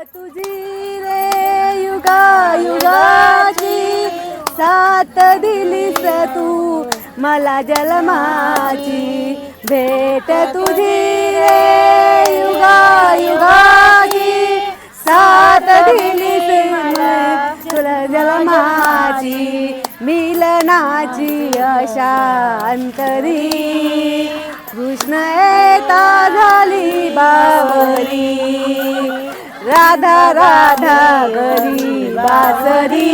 तुझी रे युगा युगाची साथ दिलीस तू मला जलमाची. भेट तुझी रे युगा युगाची साथ दिलीस तुला जलमाची मिलनाची अशा अंतरी. कृष्ण येता झाली बावरी. राधा राधा गरी बासरी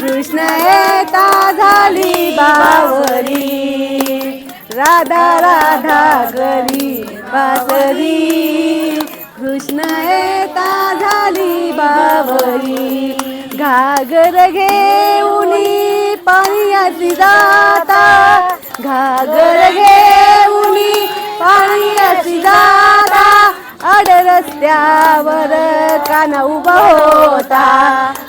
कृष्ण येता झाली बावरी. राधा राधा गरी बासरी कृष्ण येता झाली बावरी. घागर घेऊनी पाणी जाता. घागर घे रस्त्यावर काना उभा होता.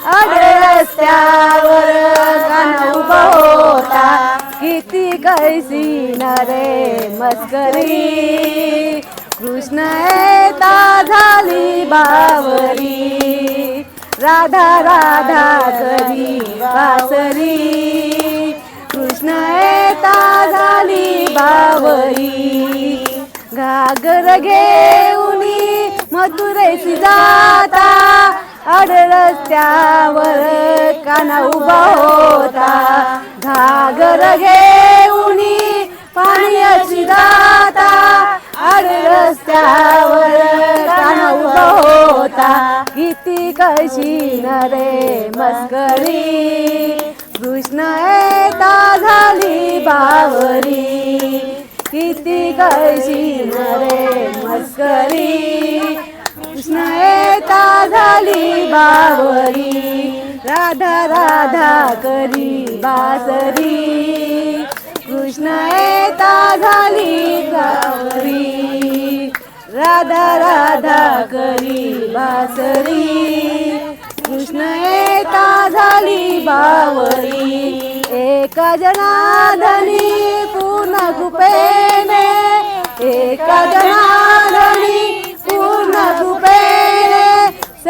अरे रस्त्यावर काना उभा होता. किती कैसी नरे मस्करी. कृष्ण येता झाली बावरी. राधा राधा करी बासरी. कृष्ण येता झाली बावरी. घागर घे मथुरेची जाता अड रस्त्यावर काना उभा होता. घागर घेऊनी पाण्याची जाता अड रस्त्यावर काना उभा होता. किती कशी नरे मस्करी कृष्ण येता झाली बावरी. किती कशी नरे मस्करी झाली बावरी राधा राधा करी बासरी. कृष्ण येता झाली बावरी राधा राधा करी बासरी. कृष्ण येता झाली बावरी. एका जनाधनी पूर्ण कृपेने एका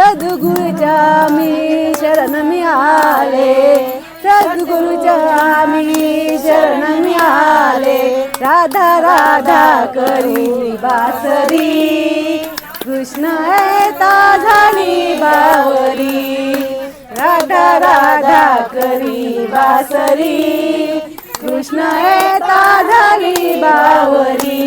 सद्गुरूच्या मी शरण मिळाले सद्गुरूच्या मी शरण मिळाले राधा राधा करी बासरी. कृष्ण येता झाली बावरी. राधा राधा करी बासरी. कृष्ण येता झाली बावरी.